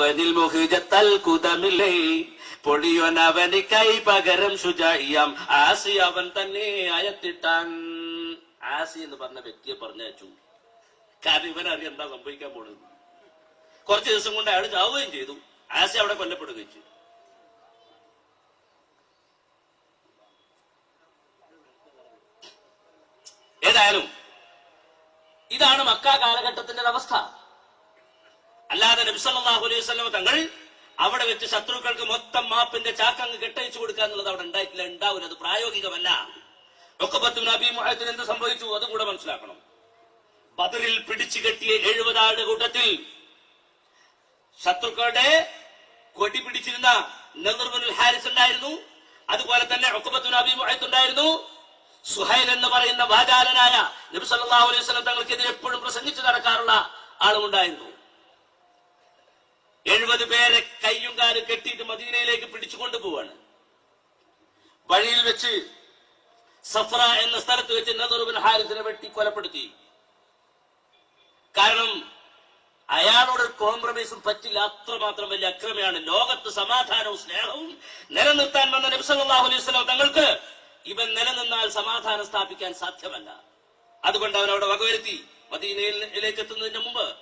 അവനിൽ മുഹിജത്തൽ കുതമില്ലേ? പൊടിയോൻ അവനിക്കായി പകരം ശുചായിയാം ആസി അവൻ തന്നെ അയത്തിട്ടാൻ. ആസി എന്ന് പറഞ്ഞ വ്യക്തിയെ പറഞ്ഞയച്ചു കാരണം ഇവനറിയാം എന്താ സംഭവിക്കാൻ പോണത്. കുറച്ച് ദിവസം കൊണ്ട് അയാൾ ചാവുകയും ചെയ്തു. ആസി അവിടെ കൊല്ലപ്പെടുകയും ചെയ്തു. ഏതായാലും ഇതാണ് മക്ക കാലഘട്ടത്തിന്റെ അവസ്ഥ നബിസല്ലാഹു അലൈഹി വസല്ലം തങ്ങൾ അവിടെ വെച്ച് ശത്രുക്കൾക്ക് മൊത്തം മാപ്പിന്റെ ചാക്കങ്ങ് കെട്ടയച്ചു കൊടുക്കുക എന്നുള്ളത് അവിടെ ഉണ്ടായിട്ടില്ല ഉണ്ടാവില്ല അത് പ്രായോഗികമല്ല. ഒക്കപ്പത്തും നബി മുഹത്തിന് എന്ത് സംഭവിച്ചു? അതും കൂടെ മനസ്സിലാക്കണം. ബദറിൽ പിടിച്ചു കെട്ടിയ എഴുപതാളുടെ കൂട്ടത്തിൽ ശത്രുക്കളുടെ കൊടി പിടിച്ചിരുന്ന നെതിർബുൽ ഹാരിസ് ഉണ്ടായിരുന്നു. അതുപോലെ തന്നെ ഒക്കപ്പത്തും നബി മുഹത്ത് ഉണ്ടായിരുന്നു. സുഹൈൽ എന്ന് പറയുന്ന വാചാലനായ നബി സല്ലല്ലാഹു അലൈഹി വസല്ലം തങ്ങൾക്കെതിരെ എപ്പോഴും പ്രസംഗിച്ചു നടക്കാറുള്ള ആളുമുണ്ടായിരുന്നു എഴുപത് പേരെ കയ്യും കാലും കെട്ടിയിട്ട് മദീനയിലേക്ക് പിടിച്ചു കൊണ്ടുപോവാണ്. വഴിയിൽ വെച്ച് സഫ്ര എന്ന സ്ഥലത്ത് വെച്ച് നദറുബിൻ ഹാരിസിനെ വെട്ടി കൊലപ്പെടുത്തി. കാരണം അയാളോട് കോംപ്രമൈസും പറ്റില്ല. അത്രമാത്രം വലിയ അക്രമയാണ്. ലോകത്ത് സമാധാനവും സ്നേഹവും നിലനിർത്താൻ വന്ന നബ്സല്ലാഹു അലൈഹി തങ്ങൾക്ക് ഇവൻ നിലനിന്നാൽ സമാധാനം സ്ഥാപിക്കാൻ സാധ്യമല്ല. അതുകൊണ്ട് അവൻ വകവരുത്തി മദീനയിലേക്ക് എത്തുന്നതിന് മുമ്പ്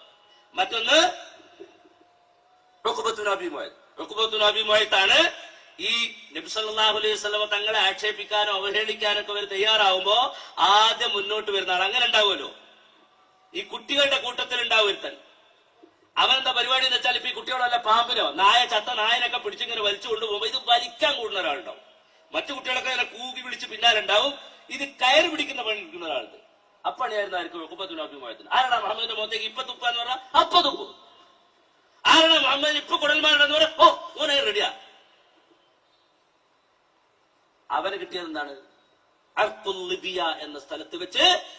മറ്റൊന്ന് ാണ് ഈ നബി സല്ലല്ലാഹു അലൈഹി വസല്ലമ തങ്ങളെ ആക്ഷേപിക്കാനോ അവഹേളിക്കാനൊക്കെ അവർ തയ്യാറാവുമ്പോ ആദ്യം മുന്നോട്ട് വരുന്ന ആൾ അങ്ങനെ ഉണ്ടാവുമല്ലോ. ഈ കുട്ടികളുടെ കൂട്ടത്തിൽ ഉണ്ടാവും ഒരുത്തൻ. അവനെന്താ പരിപാടി എന്ന് വെച്ചാൽ ഇപ്പൊ ഈ കുട്ടികളല്ല പാമ്പിനോ നായ ചത്ത നായനൊക്കെ പിടിച്ചിങ്ങനെ വലിച്ചു കൊണ്ടുപോകുമ്പോ ഇത് വലിക്കാൻ കൂടുന്ന ഒരാളുണ്ടാവും. മറ്റു കുട്ടികളൊക്കെ ഇങ്ങനെ കൂകി വിളിച്ച് പിന്നാലുണ്ടാവും ഇത് കയറി പിടിക്കുന്ന പണി എടുക്കുന്ന ഒരാളുണ്ട് അപ്പണിയായിരുന്നു ആയിരിക്കും ആരാണ് മുഹമ്മദിന്റെ മുഖത്തേക്ക് ഇപ്പൊ തുപ്പ എന്ന് പറഞ്ഞാൽ അപ്പൊ തുപ്പു. മുഹമ്മദിന് ഇപ്പൊ കുടൽമാരുടെന്ന് പറയാം ഓ ഓനെ റെഡിയാ. അവന് കിട്ടിയത് എന്താണ്? അർത്തുൽ ലിബിയ എന്ന സ്ഥലത്ത് വെച്ച്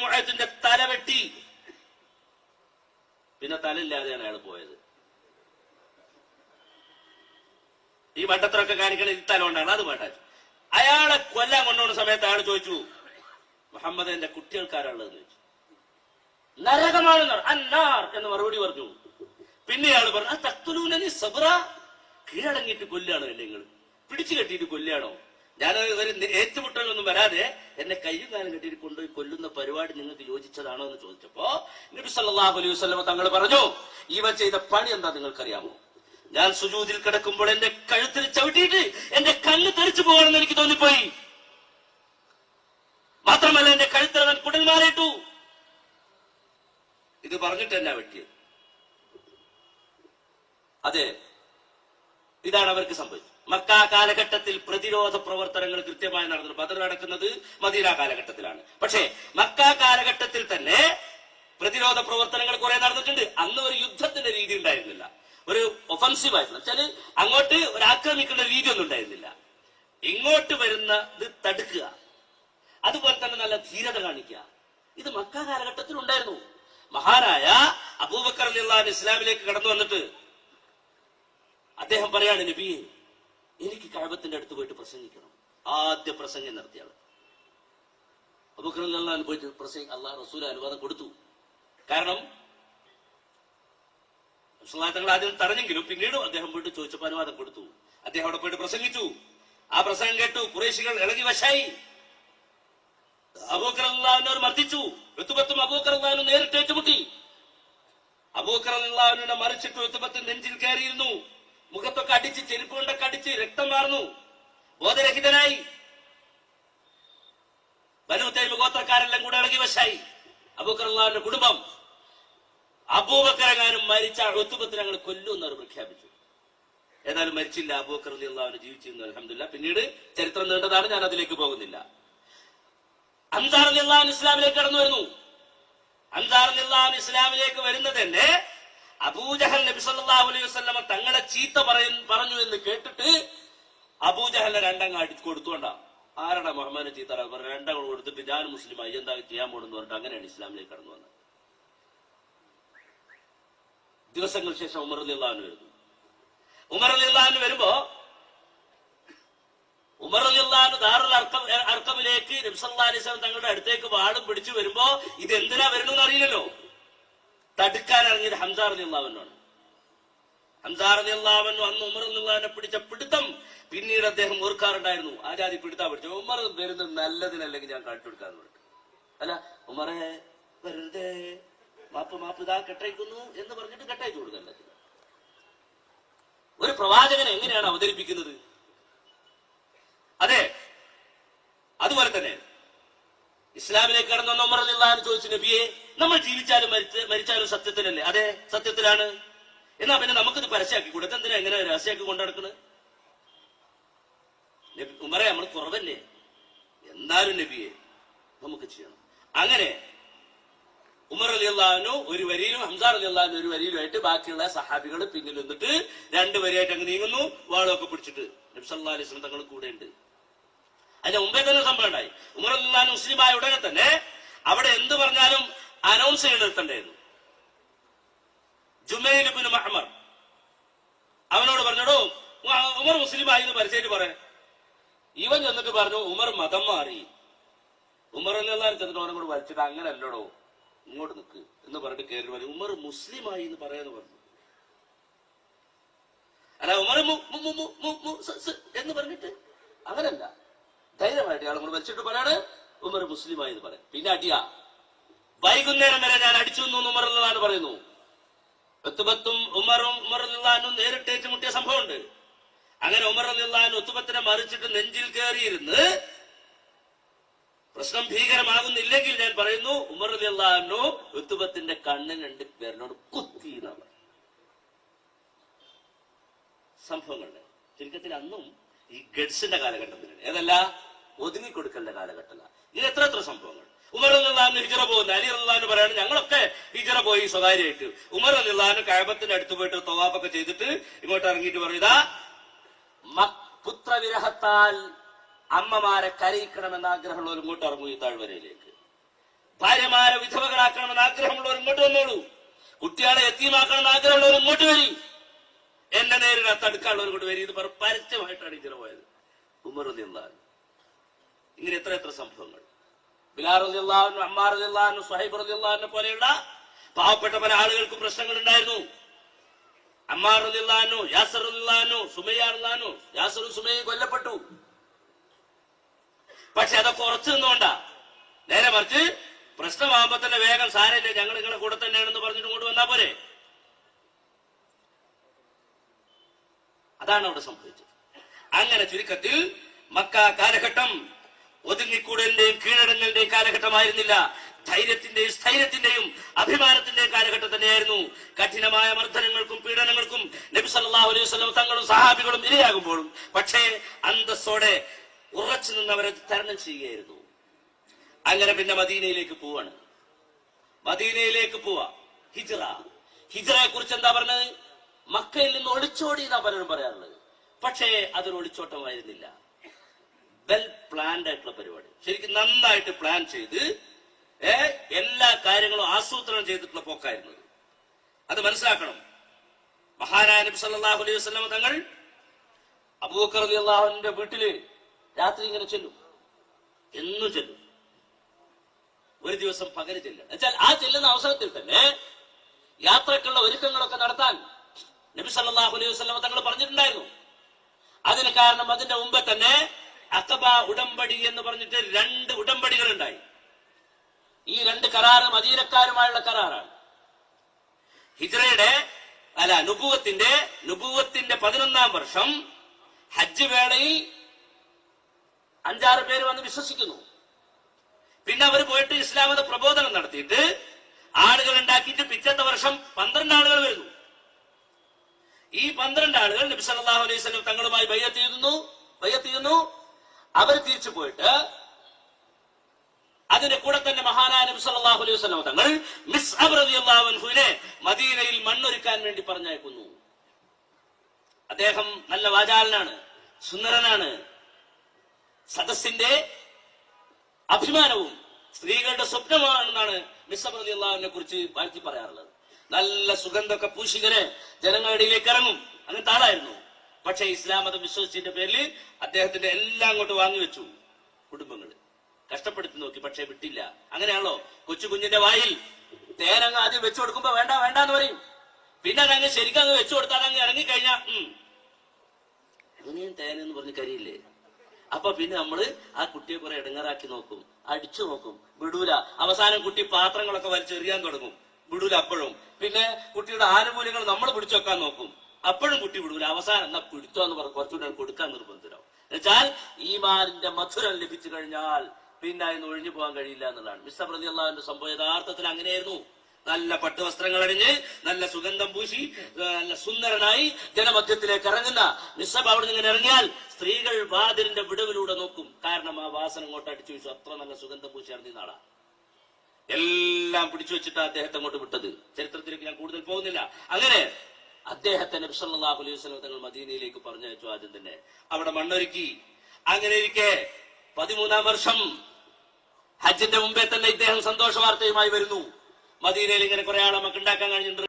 മുഹത്തിന്റെ തല വെട്ടി. പിന്നെ തലയില്ലാതെയാണ് അയാൾ പോയത്. ഈ വട്ടത്തിലൊക്കെ കാണിക്കണ ഈ തല കൊണ്ടാണ്. അത് വേണ്ട. അയാളെ കൊല്ലാൻ കൊണ്ടുപോകുന്ന സമയത്ത് അയാൾ ചോദിച്ചു മുഹമ്മദ് എന്റെ കുട്ടികൾക്കാരുള്ളതെന്ന് ചോദിച്ചു. നരകമാണ് അന്നാർ എന്ന് മറുപടി പറഞ്ഞു. പിന്നെ പറഞ്ഞത് തക്തുലൂനി സബ്ര കീഴടങ്ങിയിട്ട് കൊല്ലുകയാണോ അല്ലേ നിങ്ങൾ പിടിച്ചു കെട്ടിയിട്ട് കൊല്ലുകയാണോ? ഞാൻ ഒരു ഏറ്റുമുട്ടലൊന്നും വരാതെ എന്നെ കയ്യും കാലം കെട്ടിയിട്ട് കൊണ്ടുപോയി കൊല്ലുന്ന പരിപാടി നിങ്ങൾക്ക് യോജിച്ചതാണോ എന്ന് ചോദിച്ചപ്പോ നബി സല്ലല്ലാഹു അലൈഹി വസല്ലം തങ്ങൾ പറഞ്ഞു ഇവ ചെയ്ത പണി എന്താ നിങ്ങൾക്കറിയാമോ? ഞാൻ സുജൂതിൽ കിടക്കുമ്പോൾ എന്റെ കഴുത്തിൽ ചവിട്ടിയിട്ട് എന്റെ കല്ല് തെറിച്ചു പോകണമെന്ന് എനിക്ക് തോന്നിപ്പോയി. മാത്രമല്ല എന്റെ കഴുത്തിൽ അവൻ കുടൽമാറിയിട്ടു ഇത് പറഞ്ഞിട്ട് എന്നാ വെട്ടിയത്? അതെ ഇതാണ് അവർക്ക് സംഭവിച്ചത്. മക്ക കാലഘട്ടത്തിൽ പ്രതിരോധ പ്രവർത്തനങ്ങൾ കൃത്യമായി നടന്നു. ബദർ നടക്കുന്നത് മദീന കാലഘട്ടത്തിലാണ്. പക്ഷേ മക്ക കാലഘട്ടത്തിൽ തന്നെ പ്രതിരോധ പ്രവർത്തനങ്ങൾ കുറെ നടന്നിട്ടുണ്ട്. അന്ന് ഒരു യുദ്ധത്തിന്റെ രീതി ഉണ്ടായിരുന്നില്ല. ഒരു ഒഫൻസീവ് ആയിരുന്നു വെച്ചാൽ അങ്ങോട്ട് ഒരു ആക്രമിക്കുന്ന രീതി ഒന്നും ഉണ്ടായിരുന്നില്ല. ഇങ്ങോട്ട് വരുന്നത് തടുക്കുക. അതുപോലെ തന്നെ നല്ല ധീരത കാണിക്കുക. ഇത് മക്ക കാലഘട്ടത്തിൽ ഉണ്ടായിരുന്നു മഹാനായ അബൂബക്കർ അലിള്ളാൻ ഇസ്ലാമിലേക്ക് കടന്നു വന്നിട്ട് അദ്ദേഹം പറയാണ് നബി എനിക്ക് കഴവത്തിന്റെ അടുത്ത് പോയിട്ട് പ്രസംഗിക്കണം ആദ്യ പ്രസംഗം നടത്തിയാണ്. അലിള്ളാൻ പോയിട്ട് പ്രസംഗം അള്ളാഹ് റസൂൽ അനുവാദം കൊടുത്തു. കാരണം തങ്ങൾ ആദ്യം തടഞ്ഞെങ്കിലും പിന്നീട് അദ്ദേഹം പോയിട്ട് ചോദിച്ചപ്പോൾ അനുവാദം കൊടുത്തു. അദ്ദേഹം അവിടെ പോയിട്ട് പ്രസംഗിച്ചു. ആ പ്രസംഗം കേട്ടു കുറേശികൾ ഇളകി വശായി. അബൂക്കറല്ലാവിനോട് മർദ്ദിച്ചു. ഋത്തുബത്തും അബൂക്കറല്ലാവിനും നേരിട്ട് ഏറ്റുമുട്ടി. അബൂക്കറല്ലാവിനെ മറിച്ചിട്ട് ഋത്തുബത്ത് നെഞ്ചിൽ കയറിയിരുന്നു. മുഖത്തൊക്കെ അടിച്ച് ചെരുപ്പ് കൊണ്ടൊക്കെ അടിച്ച് രക്തം മാറുന്നു ബോധരഹിതനായി. ബനുത്തൈമ ഗോത്രക്കാരെല്ലാം കൂടെ ഇളകി വശായി. അബൂക്കറുള്ള കുടുംബം. അബൂബക്കറങ്ങാനും മരിച്ച ഋത്തുബത്ത് ഞങ്ങൾ കൊല്ലുമെന്നവർ പ്രഖ്യാപിച്ചു. ഏതായാലും മരിച്ചില്ല അബൂബക്കർ അള്ളാഹുന് ജീവിച്ചിരുന്നു അലഹമില്ല പിന്നീട് ചരിത്രം നീണ്ടതാണ് ഞാൻ അതിലേക്ക് പോകുന്നില്ല. അൻസാർ അള്ളാഹു ഇസ്ലാമിലേക്ക് കടന്നു വരുന്നു. അൻസാർ അള്ളാഹു ഇസ്ലാമിലേക്ക് വരുന്നത് തന്നെ അബൂജഹൽ നബി സല്ലല്ലാഹു അലൈഹി വസല്ലമ തങ്ങളെ ചീത്ത പറയ പറഞ്ഞു എന്ന് കേട്ടിട്ട് അബൂജഹലിനെ രണ്ടങ്ങ് അടിച്ചു കൊടുത്തുകൊണ്ടാ. ആരാടാ മുഹമ്മദിനെ ചീത്ത പറഞ്ഞു രണ്ടങ്ങൾ കൊടുത്തിട്ട് ഞാൻ മുസ്ലിമായി എന്താ ചെയ്യാൻ പോണെന്ന് പറഞ്ഞിട്ട് അങ്ങനെയാണ് ഇസ്ലാമിലേക്ക് കടന്നു വന്നത്. ദിവസങ്ങൾക്ക് ശേഷം ഉമർ അലി അൻഹു വരുന്നു. ഉമർ അലി അൻഹു വരുമ്പോ ഉമർ അലി ദാറുൽ അർക്കം അർക്കമിലേക്ക് നബ്സല്ലാസ്ലാം തങ്ങളുടെ അടുത്തേക്ക് വാളും പിടിച്ചു വരുമ്പോ ഇത് എന്തിനാ വരണമെന്ന് അറിയില്ലല്ലോ. തടുക്കാൻ ഇറങ്ങിയത് ഹംസാർ അലി അള്ളാഹുവിനാണ് ഹംസാർ അള്ളാഹുവിനു അന്ന് ഉമർ അള്ളാഹിനെ പിടിച്ച പിടുത്തം പിന്നീട് അദ്ദേഹം ഓർക്കാറുണ്ടായിരുന്നു. ആ ജാതി പിടുത്താ പിടിച്ചു ഉമർ വരുന്നത് നല്ലതിനല്ലെങ്കിൽ ഞാൻ കാണിച്ചു കൊടുക്കാന്ന് പറഞ്ഞു. അല്ല ഉമറെ വെറുതെ മാപ്പ് മാപ്പ് ഇതാ കെട്ടയക്കുന്നു എന്ന് പറഞ്ഞിട്ട് കെട്ടയച്ചു കൊടുക്കണ്ടത് ഒരു പ്രവാചകനെ എങ്ങനെയാണ് അവതരിപ്പിക്കുന്നത്? അതെ അതുപോലെ തന്നെ ഇസ്ലാമിലേക്ക് കടന്നു ഉമർ അള്ളാഹു ചോദിച്ചു നബിയെ നമ്മൾ ജീവിച്ചാലും മരിച്ച മരിച്ചാലും സത്യത്തിലല്ലേ? അതെ സത്യത്തിലാണ്. എന്നാ പിന്നെ നമുക്കിത് പരസ്യമാക്കി കൊടുത്ത് എന്തിനാ എങ്ങനെ രഹസ്യമാക്കി കൊണ്ടുനടക്കുന്നത് നബി ഉമറെ നമ്മൾ കുറവല്ലേ? എന്നാലും നബിയെ നമുക്ക് ചെയ്യണം. അങ്ങനെ ഉമർ അലി അള്ളാഹുനു ഒരു വരിയിലും ഹംസാർ അലി അള്ളാഹുനു ഒരു വരിയിലുമായിട്ട് ബാക്കിയുള്ള സഹാബികൾ പിന്നിൽ നിന്നിട്ട് രണ്ട് വരിയായിട്ട് അങ്ങ് നീങ്ങുന്നു വാളൊക്കെ പിടിച്ചിട്ട്. നബ്സല്ലാ അലൈഹി തങ്ങൾ കൂടെ ഉണ്ട്. അതിന്റെ മുമ്പേ തന്നെ സംഭവം ഉണ്ടായി അള്ളാഹു മുസ്ലിമായ ഉടനെ തന്നെ അവിടെ എന്ത് പറഞ്ഞാലും അനൗൺസ് ചെയ്ത് നിർത്തണ്ടായിരുന്നു ജുമൈലിബിന് മഹമർ. അവനോട് പറഞ്ഞോടോ ഉമർ മുസ്ലിമായി എന്ന് പരിചയമായിട്ട് പറയാൻ ഇവൻ ചെന്നിട്ട് പറഞ്ഞു ഉമർ മതം മാറി. ഉമർ അല്ലാതെ ചെന്നിട്ട് അവനെ കൂടെ വലിച്ചിട്ട് അങ്ങനെ അല്ലടോ ഇങ്ങോട്ട് നിൽക്ക് എന്ന് പറഞ്ഞിട്ട് കയറി പറഞ്ഞു ഉമർ മുസ്ലിമായി എന്ന് പറയാന്ന് പറഞ്ഞു. അല്ല ഉമർ എന്ന് പറഞ്ഞിട്ട് അങ്ങനല്ല. ധൈര്യമായിട്ട് ഇയാൾ കൊണ്ട് വലിച്ചിട്ട് പറയാണ് ഉമർ മുസ്ലിമായി എന്ന് പറയാം. പിന്നെ അടിയ വൈകുന്നേരം വരെ ഞാൻ അടിച്ചു എന്ന് ഉമർ എന്നാണ് പറയുന്നു. ഒത്തുബത്തും ഉമറും ഉമർ അല്ലാനും നേരിട്ട് ഏറ്റുമുട്ടിയ സംഭവമുണ്ട്. അങ്ങനെ ഉമർ അല്ലാൻ ഒത്തുബത്തിനെ മറിച്ചിട്ട് നെഞ്ചിൽ കയറിയിരുന്ന് പ്രശ്നം ഭീകരമാകുന്നില്ലെങ്കിൽ ഞാൻ പറയുന്നു ഉമർ അല്ലാനോ ഒത്തുബത്തിന്റെ കണ്ണിന് രണ്ട് പേരിനോട് കുത്തി എന്നാണ് സംഭവങ്ങളുണ്ട്. ചുരുക്കത്തിൽ അന്നും ഈ ഗഡ്സിന്റെ കാലഘട്ടത്തിലാണ് ഏതല്ല? ഒതുങ്ങിക്കൊടുക്കലിന്റെ കാലഘട്ടമല്ല ഇത് എത്ര എത്ര സംഭവങ്ങൾ. ഉമർ അല്ലാന്ന് ഹിജറ പോകുന്ന അലി അള്ളാന്ന് പറയാണ് ഞങ്ങളൊക്കെ ഹിജറ പോയി സ്വകാര്യമായിട്ട്. ഉമർ അല്ലാന്ന് കഴബത്തിന്റെ അടുത്ത് പോയിട്ട് തൊവാപ്പൊക്കെ ചെയ്തിട്ട് ഇങ്ങോട്ട് ഇറങ്ങിയിട്ട് പറയുക പുത്രവിരഹത്താൽ അമ്മമാരെ കരയിക്കണമെന്ന് ആഗ്രഹമുള്ളവർ ഇങ്ങോട്ട് ഇറങ്ങൂ ഈ താഴ്വരയിലേക്ക്. ഭാര്യമാരെ വിധവകളാക്കണമെന്ന് ആഗ്രഹമുള്ളവർ ഇങ്ങോട്ട് വന്നോളൂ. കുട്ടികളെ എത്തിയമാക്കണമെന്ന് ആഗ്രഹമുള്ളവർ ഇങ്ങോട്ട് വരി. എന്റെ നേരിടാൻ തടുക്കാനുള്ളവർ ഇങ്ങോട്ട് വരി. ഇത് പരസ്യമായിട്ടാണ് ഇങ്ങനെ പോയത്. ഉമർ അള്ളാഹു ഇങ്ങനെ എത്ര എത്ര സംഭവങ്ങൾ. ബിലാർ അള്ളാഹു അമ്മാർ അള്ളാഹു സുഹൈബ് അൻഹു പോലെയുള്ള പാവപ്പെട്ട പല ആളുകൾക്കും പ്രശ്നങ്ങൾ ഉണ്ടായിരുന്നു. അമ്മാർ അള്ളാഹു യാസർ അള്ളാഹു സുമയ്യ അള്ളാഹു യാസറും സുമയും കൊല്ലപ്പെട്ടു. പക്ഷെ അതൊക്കെ ഉറച്ചു നിന്നുകൊണ്ടാ നേരെ മറിച്ച് പ്രശ്നമാകുമ്പോ തന്നെ വേഗം സാരല്ലേ ഞങ്ങൾ നിങ്ങളുടെ കൂടെ തന്നെയാണെന്ന് പറഞ്ഞിട്ട് ഇങ്ങോട്ട് വന്നാ പോരെ. അതാണ് അവിടെ സംഭവിച്ചത്. അങ്ങനെ ചുരുക്കത്തിൽ മക്ക കാലഘട്ടം ഒതുങ്ങിക്കൂടലിന്റെയും കീഴടങ്ങലിന്റെയും കാലഘട്ടമായിരുന്നില്ല. ധൈര്യത്തിന്റെയും സ്ഥൈര്യത്തിന്റെയും അഭിമാനത്തിന്റെയും കാലഘട്ടം തന്നെയായിരുന്നു. കഠിനമായ മർദ്ദനങ്ങൾക്കും പീഡനങ്ങൾക്കും നബി സല്ലാഹു അലൈഹി വസല്ലം തങ്ങളും സഹാബികളും ഇരയാകുമ്പോഴും പക്ഷേ അന്തസ്സോടെ ഉറച്ചു നിന്നവരെ തരണം ചെയ്യുകയായിരുന്നു. അങ്ങനെ പിന്നെ മദീനയിലേക്ക് പോവാണ്. മദീനയിലേക്ക് പോവാ. ഹിജറ. ഹിജറയെ കുറിച്ച് എന്താ പറഞ്ഞത്? മക്കയിൽ നിന്ന് ഒളിച്ചോടി എന്നാ പലരും പറയാറുള്ളത്. പക്ഷേ അതൊരു ഒളിച്ചോട്ടമായിരുന്നില്ല. വെൽ പ്ലാൻഡ് ആയിട്ടുള്ള പരിപാടി. ശരിക്കും നന്നായിട്ട് പ്ലാൻ ചെയ്ത് എല്ലാ കാര്യങ്ങളും ആസൂത്രണം ചെയ്തിട്ടുള്ള പോക്കായിരുന്നു അത് മനസ്സിലാക്കണം. മഹാനായ നബി സല്ലല്ലാഹു അലൈഹി വസല്ലം തങ്ങൾ അബൂബക്കർ റളിയല്ലാഹുവിന്റെ വീട്ടിൽ രാത്രി ഇങ്ങനെ ചെല്ലും. എന്നും ചെല്ലും. ഒരു ദിവസം പകൽ ചെല്ലും എന്നുവെച്ചാൽ ആ ചെല്ലുന്ന അവസരത്തിൽ തന്നെ യാത്രക്കുള്ള ഒരുക്കങ്ങളൊക്കെ നടത്താൻ നബി സല്ലല്ലാഹു അലൈഹി വസല്ലം തങ്ങൾ പറഞ്ഞിട്ടുണ്ടായിരുന്നു. അതിന് കാരണം അതിന്റെ മുമ്പ് തന്നെ അക്കബ ഉടമ്പടി എന്ന് പറഞ്ഞിട്ട് രണ്ട് ഉടമ്പടികൾ ഉണ്ടായി ഈ രണ്ട് കരാറ് മദീനക്കാരുമായുള്ള കരാറാണ്. ഹിജ്റയുടെ അല്ല നുപൂവത്തിന്റെ നുപൂവത്തിന്റെ പതിനൊന്നാം വർഷം ഹജ്ജ് വേളയിൽ അഞ്ചാറ് പേര് വന്ന് വിശ്വസിക്കുന്നു. പിന്നെ അവർ പോയിട്ട് ഇസ്ലാമത പ്രബോധനം നടത്തിയിട്ട് ആളുകൾ ഉണ്ടാക്കിയിട്ട് പിറ്റത്തെ വർഷം പന്ത്രണ്ട് ആളുകൾ വരുന്നു. ഈ പന്ത്രണ്ട് ആളുകൾ നബി സല്ലല്ലാഹു അലൈഹി തങ്ങളുമായി ബയ്യത്ത് ചെയ്യുന്നു ബയ്യത്ത് ചെയ്യുന്നു അവർ തിരിച്ചു പോയിട്ട് അതിന്റെ കൂടെ തന്നെ മഹാനായ നബി സല്ലല്ലാഹു അലൈഹി വസല്ലം തങ്ങൾ മിസ്അബ് റളിയല്ലാഹു അൻഹുവിനെ മദീനയിൽ മണ്ണൊരുക്കാൻ വേണ്ടി പറഞ്ഞയക്കുന്നു. അദ്ദേഹം നല്ല വാചാലനാണ് സുന്ദരനാണ്. സദസ്സിന്റെ അഭിമാനവും സ്ത്രീകളുടെ സ്വപ്നമാണെന്നാണ് മിസ്അബ് റളിയല്ലാഹുവിനെ കുറിച്ച് വാഴ്ത്തി പറയാറുള്ളത്. നല്ല സുഗന്ധമൊക്കെ പൂശിങ്ങനെ ജനങ്ങളുടെ ഇടയിലേക്ക് ഇറങ്ങും. അങ്ങനത്തെ ആളായിരുന്നു. പക്ഷെ ഇസ്ലാം മതം വിശ്വസിച്ചതിന്റെ പേരിൽ അദ്ദേഹത്തിന്റെ എല്ലാം അങ്ങോട്ട് വാങ്ങിവെച്ചു കുടുംബങ്ങൾ കഷ്ടപ്പെടുത്തി നോക്കി പക്ഷെ വിട്ടില്ല. അങ്ങനെയാണല്ലോ കൊച്ചു കുഞ്ഞിന്റെ വായിൽ തേനങ്ങ് ആദ്യം വെച്ചു കൊടുക്കുമ്പോ വേണ്ട വേണ്ട എന്ന് പറയും. പിന്നെ അതങ്ങ് ശരിക്കും അങ്ങ് വെച്ചു കൊടുത്താൽ അങ്ങ് ഇറങ്ങിക്കഴിഞ്ഞാ കഴിഞ്ഞാൽ അങ്ങനെയും തേനെന്ന് പറഞ്ഞ് കരിയില്ലേ? അപ്പൊ പിന്നെ നമ്മൾ ആ കുട്ടിയെ കുറെ ഇടങ്ങറാക്കി നോക്കും അടിച്ചു നോക്കും. വിടൂല. അവസാനം കുട്ടി പാത്രങ്ങളൊക്കെ വലിച്ചെറിയാൻ തുടങ്ങും. വിടൂല അപ്പോഴും. പിന്നെ കുട്ടിയുടെ ആനുകൂല്യങ്ങൾ നമ്മൾ പിടിച്ചു നോക്കും. അപ്പോഴും കുട്ടി വിടൂല. അവസാനം എന്നാ പിടിച്ചോ എന്ന് പറഞ്ഞ് കുറച്ചുകൂടെ കൊടുക്കാൻ നിർബന്ധിതരാവും എന്നുവെച്ചാൽ ഈമാനിന്റെ മധുരം ലഭിച്ചു കഴിഞ്ഞാൽ പിന്നെ അതിന് ഒഴിഞ്ഞു പോകാൻ കഴിയില്ല എന്നുള്ളതാണ്. മിസ്റ്റർ പ്രതി അള്ളാഹുന്റെ സംഭവം യഥാർത്ഥത്തിൽ അങ്ങനെയായിരുന്നു. നല്ല പട്ടുവസ്ത്രങ്ങൾ അണിഞ്ഞ് നല്ല സുഗന്ധം പൂശി നല്ല സുന്ദരനായി ജനമധ്യത്തിലേക്ക് ഇറങ്ങുന്ന നിസ്സബ് അവിടെ നിന്ന് ഇറങ്ങിയാൽ സ്ത്രീകൾ വാതിലിന്റെ വിടവിലൂടെ നോക്കും. കാരണം ആ വാസന അങ്ങോട്ട് അടിച്ചു വെച്ചു. അത്ര നല്ല സുഗന്ധം പൂശി ഇറങ്ങിയ നാളാ. എല്ലാം പിടിച്ചു വെച്ചിട്ട് അദ്ദേഹത്തെ അങ്ങോട്ട് വിട്ടത്. ചരിത്രത്തിലേക്ക് ഞാൻ കൂടുതൽ പോകുന്നില്ല. അങ്ങനെ അദ്ദേഹത്തെ നബി സല്ലല്ലാഹു അലൈഹി വസല്ലം തങ്ങൾ മദീനയിലേക്ക് പറഞ്ഞയച്ചു ആദ്യം തന്നെ. അവിടെ മണ്ണൊരുക്കി. അങ്ങനെ ഇരിക്കെ പതിമൂന്നാം വർഷം ഹജ്ജിന്റെ മുമ്പേ തന്നെ ഇദ്ദേഹം സന്തോഷ വാർത്തയുമായി വരുന്നു. മദീനയിൽ ഇങ്ങനെ കുറെ ആളെ നമുക്ക് ഉണ്ടാക്കാൻ കഴിഞ്ഞിട്ടുണ്ട്.